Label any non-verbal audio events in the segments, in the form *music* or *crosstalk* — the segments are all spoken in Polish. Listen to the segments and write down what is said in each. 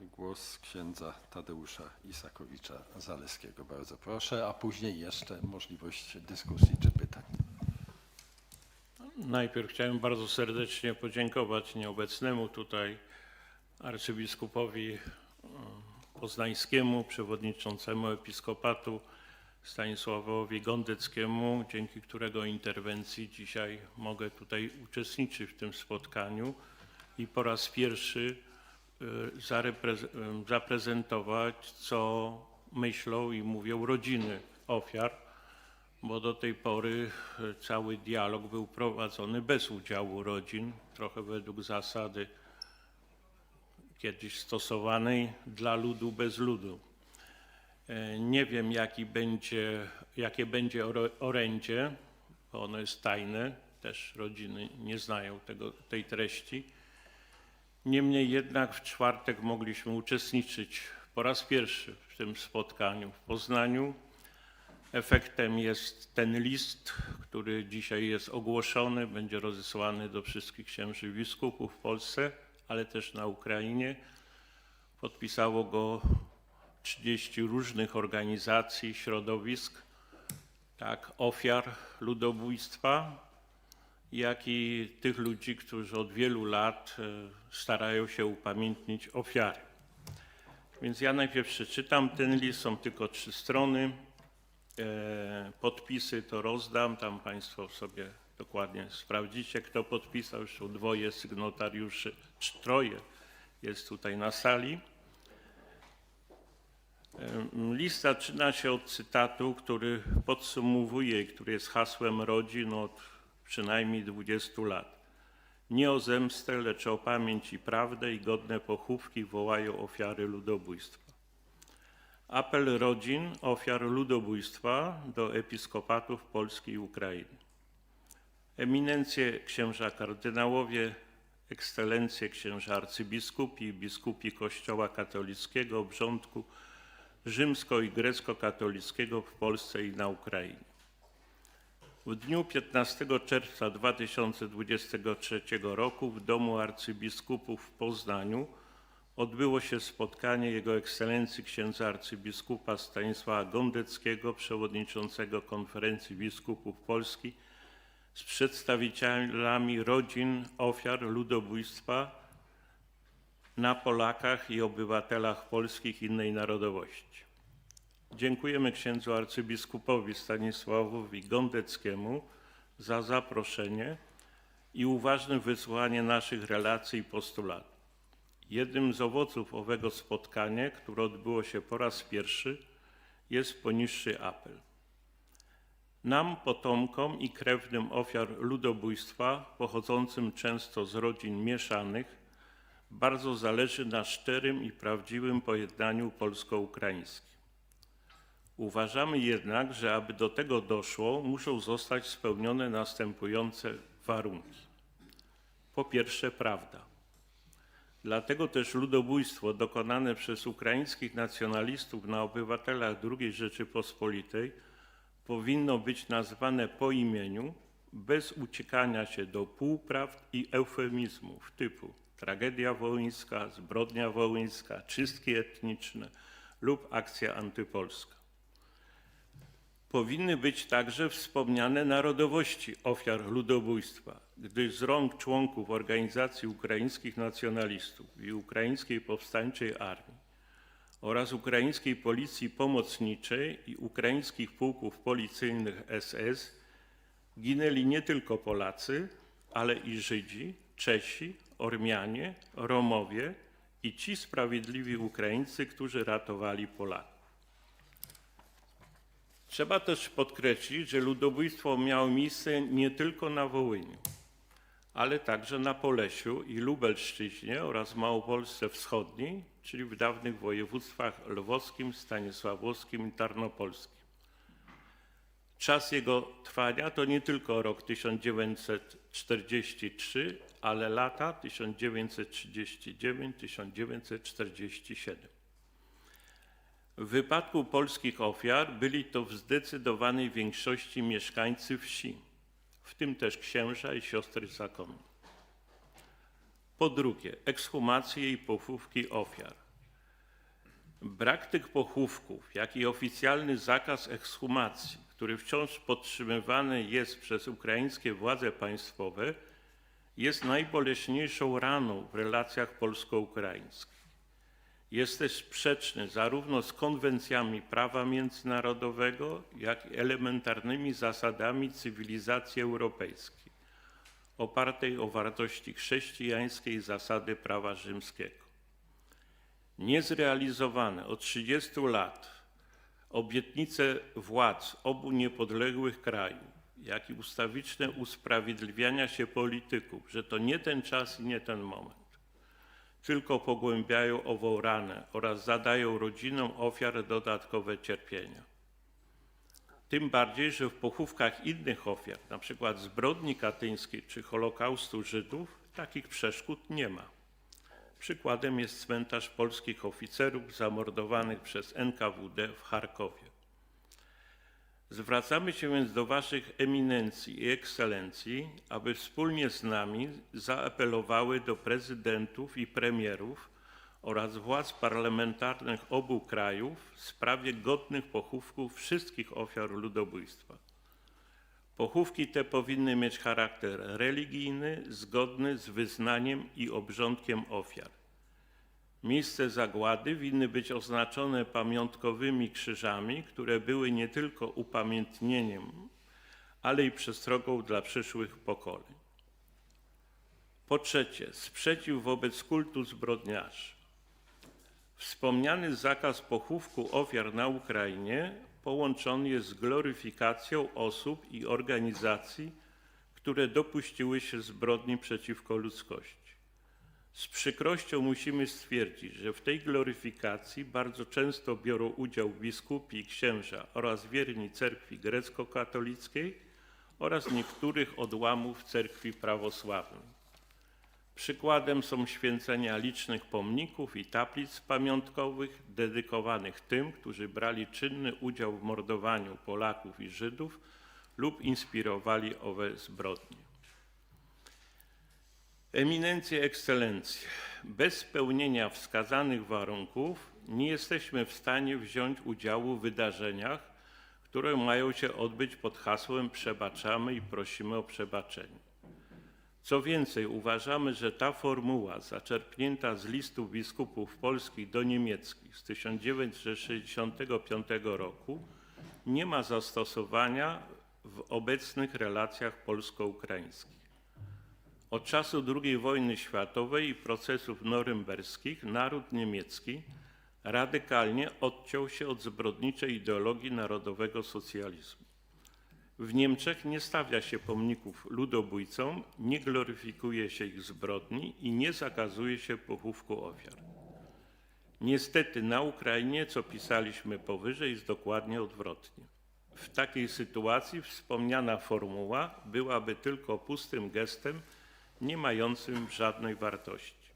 głos księdza Tadeusza Isakowicza Zaleskiego. Bardzo proszę, a później jeszcze możliwość dyskusji czy pytań. Najpierw chciałem bardzo serdecznie podziękować nieobecnemu tutaj arcybiskupowi e, poznańskiemu, przewodniczącemu episkopatu Stanisławowi Gondeckiemu, dzięki którego interwencji dzisiaj mogę tutaj uczestniczyć w tym spotkaniu i po raz pierwszy zaprezentować, co myślą i mówią rodziny ofiar bo do tej pory e, cały dialog był prowadzony bez udziału rodzin, trochę według zasady kiedyś stosowanej dla ludu bez ludu. Nie wiem, jaki będzie, jakie będzie orędzie, bo ono jest tajne, też rodziny nie znają tego, tej treści. Niemniej jednak w czwartek mogliśmy uczestniczyć po raz pierwszy w tym spotkaniu w Poznaniu. Efektem jest ten list, który dzisiaj jest ogłoszony, będzie rozesłany do wszystkich księży biskupów w Polsce, ale też na Ukrainie. Podpisało go 30 różnych organizacji, środowisk, tak, ofiar ludobójstwa, jak i tych ludzi, którzy od wielu lat e, starają się upamiętnić ofiary. Więc ja najpierw przeczytam ten list, są tylko trzy strony. E, Podpisy to rozdam, tam Państwo sobie dokładnie sprawdzicie, kto podpisał. Już dwoje sygnatariuszy, czy troje jest tutaj na sali. List zaczyna się od cytatu, który podsumowuje który jest hasłem rodzin od przynajmniej 20 lat. Nie o zemstę, lecz o pamięć i prawdę i godne pochówki wołają ofiary ludobójstwa. Apel rodzin ofiar ludobójstwa do episkopatów Polski i Ukrainy. Eminencje księża kardynałowie, ekscelencje księża arcybiskupi i biskupi Kościoła katolickiego obrządku rzymsko- i grecko-katolickiego w Polsce i na Ukrainie. W dniu 15 czerwca 2023 roku w Domu Arcybiskupów w Poznaniu odbyło się spotkanie Jego Ekscelencji księdza arcybiskupa Stanisława Gondeckiego, przewodniczącego Konferencji Biskupów Polski, z przedstawicielami rodzin ofiar ludobójstwa na Polakach i obywatelach polskich innej narodowości. Dziękujemy księdzu arcybiskupowi Stanisławowi Gondeckiemu za zaproszenie i uważne wysłuchanie naszych relacji i postulatów. Jednym z owoców owego spotkania, które odbyło się po raz pierwszy, jest poniższy apel. Nam, potomkom i krewnym ofiar ludobójstwa, pochodzącym często z rodzin mieszanych, bardzo zależy na szczerym i prawdziwym pojednaniu polsko-ukraińskim. Uważamy jednak, że aby do tego doszło, muszą zostać spełnione następujące warunki. Po pierwsze, prawda. Dlatego też ludobójstwo dokonane przez ukraińskich nacjonalistów na obywatelach II Rzeczypospolitej powinno być nazwane po imieniu, bez uciekania się do półprawd i eufemizmów typu tragedia wołyńska, zbrodnia wołyńska, czystki etniczne lub akcja antypolska. Powinny być także wspomniane narodowości ofiar ludobójstwa, gdyż z rąk członków organizacji ukraińskich nacjonalistów i Ukraińskiej Powstańczej Armii oraz Ukraińskiej Policji Pomocniczej i Ukraińskich Pułków Policyjnych SS ginęli nie tylko Polacy, ale i Żydzi, Czesi, Ormianie, Romowie i ci sprawiedliwi Ukraińcy, którzy ratowali Polaków. Trzeba też podkreślić, że ludobójstwo miało miejsce nie tylko na Wołyniu, ale także na Polesiu i Lubelszczyźnie oraz Małopolsce Wschodniej, czyli w dawnych województwach lwowskim, stanisławowskim i tarnopolskim. Czas jego trwania to nie tylko rok 1943, ale lata 1939-1947. W wypadku polskich ofiar byli to w zdecydowanej większości mieszkańcy wsi, w tym też księża i siostry zakonu. Po drugie, ekshumacje i pochówki ofiar. Brak tych pochówków, jak i oficjalny zakaz ekshumacji, który wciąż podtrzymywany jest przez ukraińskie władze państwowe, jest najboleśniejszą raną w relacjach polsko-ukraińskich. Jest też sprzeczny zarówno z konwencjami prawa międzynarodowego, jak i elementarnymi zasadami cywilizacji europejskiej, opartej o wartości chrześcijańskie i zasady prawa rzymskiego. Niezrealizowane od 30 lat obietnice władz obu niepodległych krajów, jak i ustawiczne usprawiedliwiania się polityków, że to nie ten czas i nie ten moment, tylko pogłębiają ową ranę oraz zadają rodzinom ofiar dodatkowe cierpienia. Tym bardziej, że w pochówkach innych ofiar, np. zbrodni katyńskiej czy Holokaustu Żydów, takich przeszkód nie ma. Przykładem jest cmentarz polskich oficerów zamordowanych przez NKWD w Charkowie. Zwracamy się więc do Waszych eminencji i ekscelencji, aby wspólnie z nami zaapelowały do prezydentów i premierów oraz władz parlamentarnych obu krajów w sprawie godnych pochówków wszystkich ofiar ludobójstwa. Pochówki te powinny mieć charakter religijny, zgodny z wyznaniem i obrządkiem ofiar. Miejsce zagłady winny być oznaczone pamiątkowymi krzyżami, które były nie tylko upamiętnieniem, ale i przestrogą dla przyszłych pokoleń. Po trzecie, sprzeciw wobec kultu zbrodniarzy. Wspomniany zakaz pochówku ofiar na Ukrainie połączony jest z gloryfikacją osób i organizacji, które dopuściły się zbrodni przeciwko ludzkości. Z przykrością musimy stwierdzić, że w tej gloryfikacji bardzo często biorą udział biskupi i księża oraz wierni cerkwi grecko-katolickiej oraz niektórych odłamów cerkwi prawosławnej. Przykładem są święcenia licznych pomników i tablic pamiątkowych dedykowanych tym, którzy brali czynny udział w mordowaniu Polaków i Żydów lub inspirowali owe zbrodnie. Eminencje, ekscelencje, bez spełnienia wskazanych warunków nie jesteśmy w stanie wziąć udziału w wydarzeniach, które mają się odbyć pod hasłem Przebaczamy i prosimy o przebaczenie. Co więcej, uważamy, że ta formuła zaczerpnięta z listów biskupów polskich do niemieckich z 1965 roku nie ma zastosowania w obecnych relacjach polsko-ukraińskich. Od czasu II wojny światowej i procesów norymberskich naród niemiecki radykalnie odciął się od zbrodniczej ideologii narodowego socjalizmu. W Niemczech nie stawia się pomników ludobójcom, nie gloryfikuje się ich zbrodni i nie zakazuje się pochówku ofiar. Niestety na Ukrainie, co pisaliśmy powyżej, jest dokładnie odwrotnie. W takiej sytuacji wspomniana formuła byłaby tylko pustym gestem, nie mającym żadnej wartości.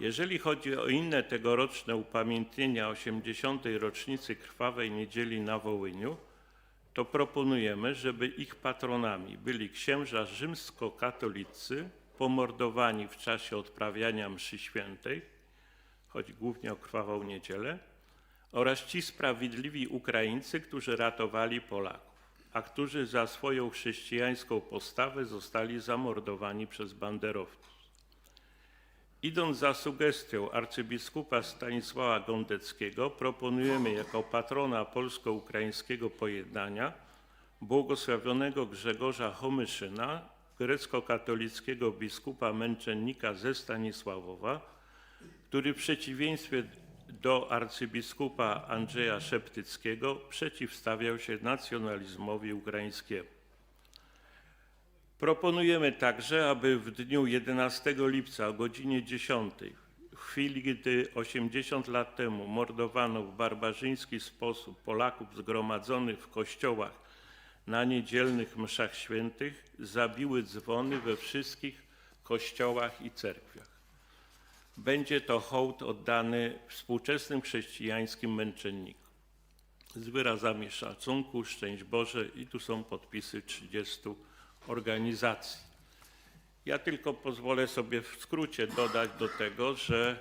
Jeżeli chodzi o inne tegoroczne upamiętnienia 80. rocznicy Krwawej Niedzieli na Wołyniu, to proponujemy, żeby ich patronami byli księża rzymskokatolicy pomordowani w czasie odprawiania mszy świętej, chodzi głównie o krwawą niedzielę, oraz ci sprawiedliwi Ukraińcy, którzy ratowali Polaków, a którzy za swoją chrześcijańską postawę zostali zamordowani przez banderowców. Idąc za sugestią arcybiskupa Stanisława Gondeckiego, proponujemy jako patrona polsko-ukraińskiego pojednania błogosławionego Grzegorza Homyszyna, grecko-katolickiego biskupa męczennika ze Stanisławowa, który w przeciwieństwie do arcybiskupa Andrzeja Szeptyckiego przeciwstawiał się nacjonalizmowi ukraińskiemu. Proponujemy także, aby w dniu 11 lipca o godzinie 10, w chwili gdy 80 lat temu mordowano w barbarzyński sposób Polaków zgromadzonych w kościołach na niedzielnych mszach świętych, zabiły dzwony we wszystkich kościołach i cerkwiach. Będzie to hołd oddany współczesnym chrześcijańskim męczennikom. Z wyrazami szacunku, szczęść Boże i tu są podpisy 30 organizacji. Ja tylko pozwolę sobie w skrócie dodać do tego, że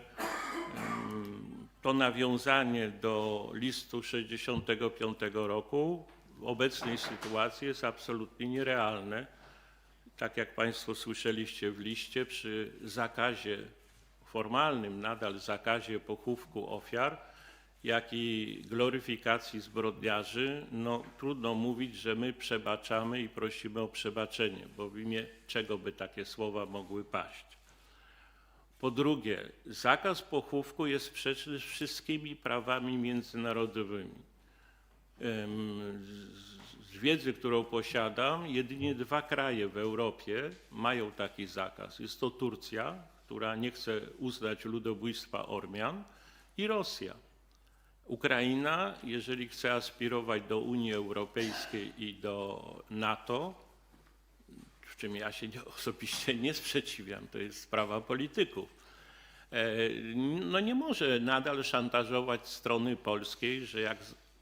to nawiązanie do listu 65 roku w obecnej sytuacji jest absolutnie nierealne. Tak jak Państwo słyszeliście w liście, przy zakazie formalnym, nadal zakazie pochówku ofiar, jak i gloryfikacji zbrodniarzy, no trudno mówić, że my przebaczamy i prosimy o przebaczenie, bo w imię czego by takie słowa mogły paść. Po drugie, zakaz pochówku jest sprzeczny z wszystkimi prawami międzynarodowymi. Z wiedzy, którą posiadam, jedynie dwa kraje w Europie mają taki zakaz. Jest to Turcja, która nie chce uznać ludobójstwa Ormian i Rosja. Ukraina, jeżeli chce aspirować do Unii Europejskiej i do NATO, w czym ja się *laughs* osobiście nie sprzeciwiam, to jest sprawa polityków, e, no nie może nadal szantażować strony polskiej, że jak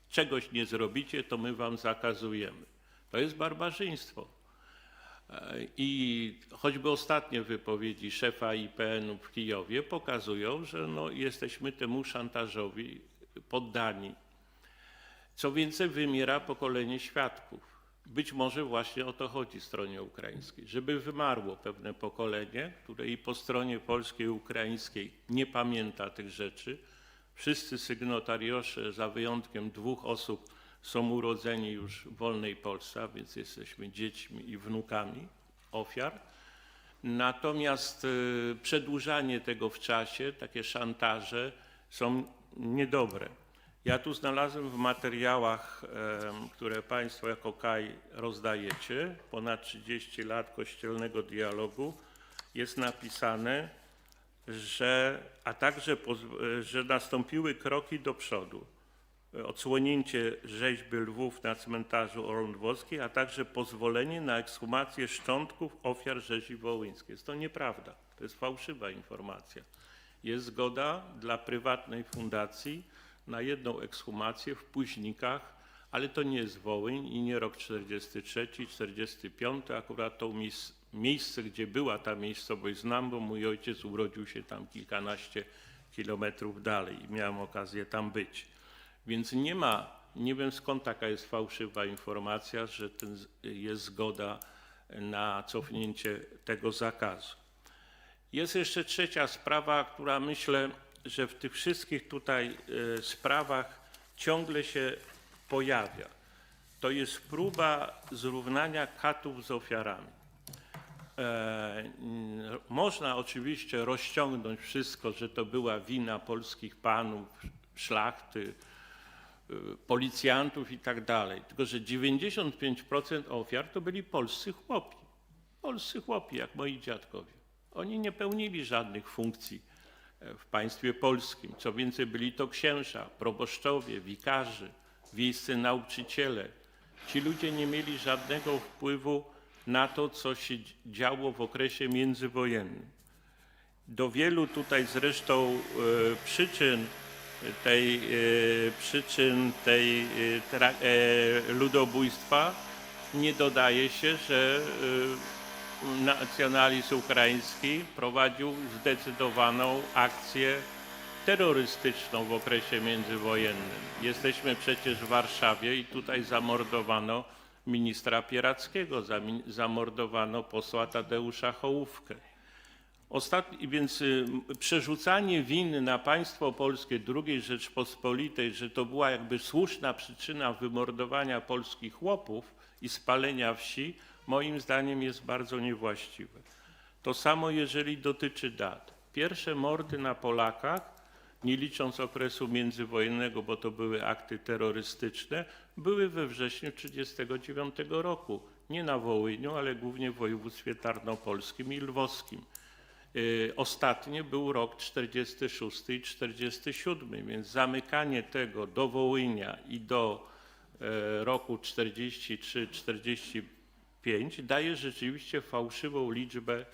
czegoś nie zrobicie, to my wam zakazujemy. To jest barbarzyństwo. I choćby ostatnie wypowiedzi szefa IPN-u w Kijowie pokazują, że no, jesteśmy temu szantażowi poddani. Co więcej, wymiera pokolenie świadków. Być może właśnie o to chodzi stronie ukraińskiej, żeby wymarło pewne pokolenie, które i po stronie polskiej i ukraińskiej nie pamięta tych rzeczy. Wszyscy sygnatariusze, za wyjątkiem dwóch osób, są urodzeni już w wolnej Polsce, więc jesteśmy dziećmi i wnukami ofiar. Natomiast y, przedłużanie tego w czasie, takie szantaże są niedobre. Ja tu znalazłem w materiałach, które Państwo jako KAI rozdajecie, ponad 30 lat kościelnego dialogu, jest napisane, że, a także, że nastąpiły kroki do przodu. Odsłonięcie rzeźby lwów na cmentarzu Orlądwowskiej, a także pozwolenie na ekshumację szczątków ofiar rzezi wołyńskiej. Jest to nieprawda, to jest fałszywa informacja. Jest zgoda dla prywatnej fundacji na jedną ekshumację w Późnikach, ale to nie jest Wołyń i nie rok 43, 45. Akurat to miejsc, miejsce, gdzie była ta miejscowość znam, bo mój ojciec urodził się tam kilkanaście kilometrów dalej i miałem okazję tam być. Więc nie ma, nie wiem skąd taka jest fałszywa informacja, że ten, jest zgoda na cofnięcie tego zakazu. Jest jeszcze trzecia sprawa, która myślę, że w tych wszystkich tutaj e, sprawach ciągle się pojawia. To jest próba zrównania katów z ofiarami. E, Można oczywiście rozciągnąć wszystko, że to była wina polskich panów, szlachty, policjantów i tak dalej. Tylko, że 95% ofiar to byli polscy chłopi. Polscy chłopi, jak moi dziadkowie. Oni nie pełnili żadnych funkcji e, w państwie polskim. Co więcej, byli to księża, proboszczowie, wikarzy, wiejscy nauczyciele. Ci ludzie nie mieli żadnego wpływu na to, co się działo w okresie międzywojennym. Do wielu tutaj zresztą e, przyczyn tej, e, przyczyn tej tra, e, ludobójstwa nie dodaje się, że e, nacjonalizm ukraiński prowadził zdecydowaną akcję terrorystyczną w okresie międzywojennym. Jesteśmy przecież w Warszawie i tutaj zamordowano ministra Pierackiego, zamordowano posła Tadeusza Hołówkę. Ostatni, więc y, przerzucanie winy na państwo polskie II Rzeczpospolitej, że to była jakby słuszna przyczyna wymordowania polskich chłopów i spalenia wsi, moim zdaniem jest bardzo niewłaściwe. To samo jeżeli dotyczy dat. Pierwsze mordy na Polakach, nie licząc okresu międzywojennego, bo to były akty terrorystyczne, były we wrześniu 1939 roku. Nie na Wołyniu, ale głównie w województwie tarnopolskim i lwowskim. Y, Ostatnie był rok 46 i 47, więc zamykanie tego do Wołynia i do e, roku 43-45 daje rzeczywiście fałszywą liczbę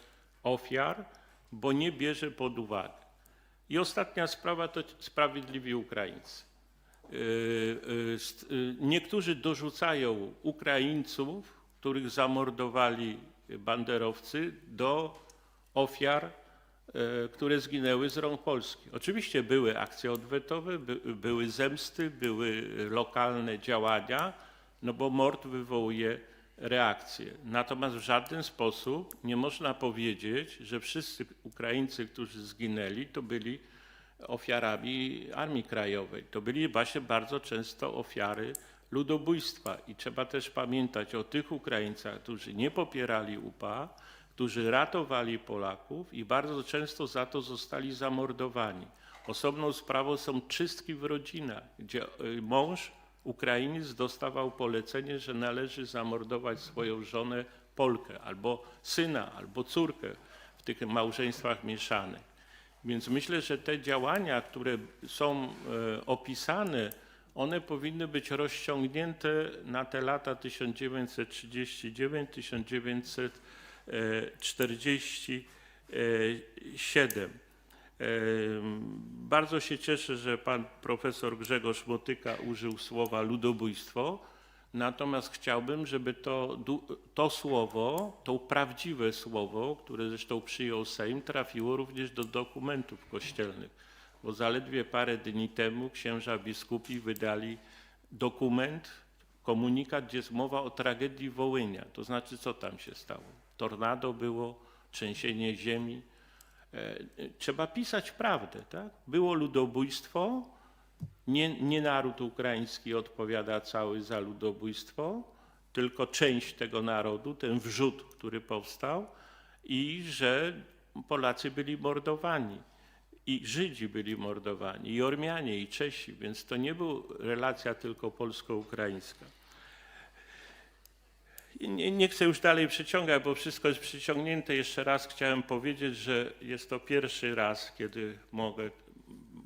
ofiar, bo nie bierze pod uwagę. I ostatnia sprawa to sprawiedliwi Ukraińcy. Y, y, Niektórzy dorzucają Ukraińców, których zamordowali banderowcy, do ofiar e, które zginęły z rąk Polski. Oczywiście były akcje odwetowe, by, były zemsty, były lokalne działania, no bo mord wywołuje reakcję. Natomiast w żaden sposób nie można powiedzieć, że wszyscy Ukraińcy, którzy zginęli, to byli ofiarami Armii Krajowej. To byli właśnie bardzo często ofiary ludobójstwa i trzeba też pamiętać o tych Ukraińcach, którzy nie popierali UPA, którzy ratowali Polaków i bardzo często za to zostali zamordowani. Osobną sprawą są czystki w rodzinach, gdzie y, mąż Ukrainiec dostawał polecenie, że należy zamordować swoją żonę Polkę, albo syna, albo córkę w tych małżeństwach mieszanych. Więc myślę, że te działania, które są e, opisane, one powinny być rozciągnięte na te lata 1939-1947. Bardzo się cieszę, że pan profesor Grzegorz Motyka użył słowa ludobójstwo, natomiast chciałbym, żeby to, to słowo, to prawdziwe słowo, które zresztą przyjął Sejm, trafiło również do dokumentów kościelnych, bo zaledwie parę dni temu księża biskupi wydali dokument, komunikat, gdzie jest mowa o tragedii Wołynia. To znaczy, co tam się stało? Tornado było, trzęsienie ziemi, E, Trzeba pisać prawdę, tak? Było ludobójstwo, nie, nie naród ukraiński odpowiada cały za ludobójstwo, tylko część tego narodu, ten wrzód, który powstał i że Polacy byli mordowani i Żydzi byli mordowani, i Ormianie, i Czesi, więc to nie była relacja tylko polsko-ukraińska. Nie, nie chcę już dalej przeciągać, bo wszystko jest przyciągnięte. Jeszcze raz chciałem powiedzieć, że jest to pierwszy raz, kiedy mogę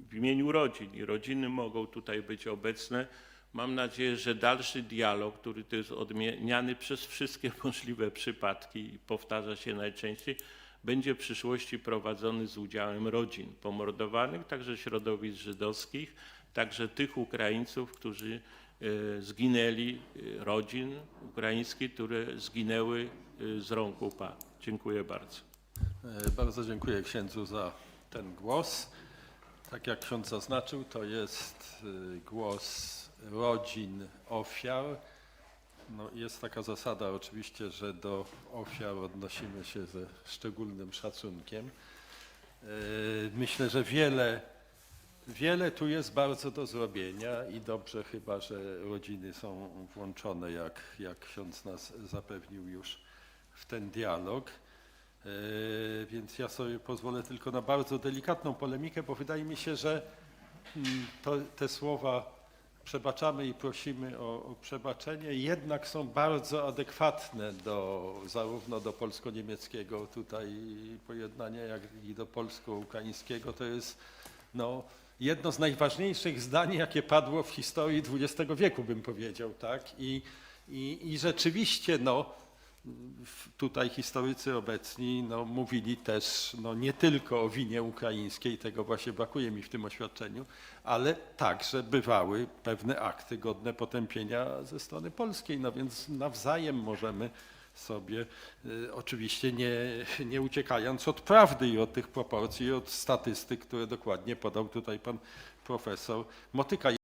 w imieniu rodzin i rodziny mogą tutaj być obecne. Mam nadzieję, że dalszy dialog, który to jest odmieniany przez wszystkie *laughs* możliwe przypadki i powtarza się najczęściej, będzie w przyszłości prowadzony z udziałem rodzin pomordowanych, także środowisk żydowskich, także tych Ukraińców, którzy zginęli, e, rodzin ukraińskich, które zginęły e, z rąk UPA. Dziękuję bardzo. E, Bardzo dziękuję księdzu za ten głos. Tak jak ksiądz zaznaczył, to jest y, głos rodzin ofiar. No, jest taka zasada oczywiście, że do ofiar odnosimy się ze szczególnym szacunkiem. E, Myślę, że wiele, wiele tu jest bardzo do zrobienia i dobrze chyba, że rodziny są włączone, jak, jak ksiądz nas zapewnił już w ten dialog. E, Więc ja sobie pozwolę tylko na bardzo delikatną polemikę, bo wydaje mi się, że mm, to, te słowa przebaczamy i prosimy o, o przebaczenie, jednak są bardzo adekwatne do, zarówno do polsko-niemieckiego tutaj pojednania, jak i do polsko-ukraińskiego. To jest no, jedno z najważniejszych zdań, jakie padło w historii XX wieku, bym powiedział. Tak? I, i, I rzeczywiście no, tutaj historycy obecni no, mówili też no, nie tylko o winie ukraińskiej, tego właśnie brakuje mi w tym oświadczeniu, ale także bywały pewne akty godne potępienia ze strony polskiej, no więc nawzajem możemy sobie, y, oczywiście nie, nie uciekając od prawdy i od tych proporcji, od statystyk, które dokładnie podał tutaj pan profesor Motyka.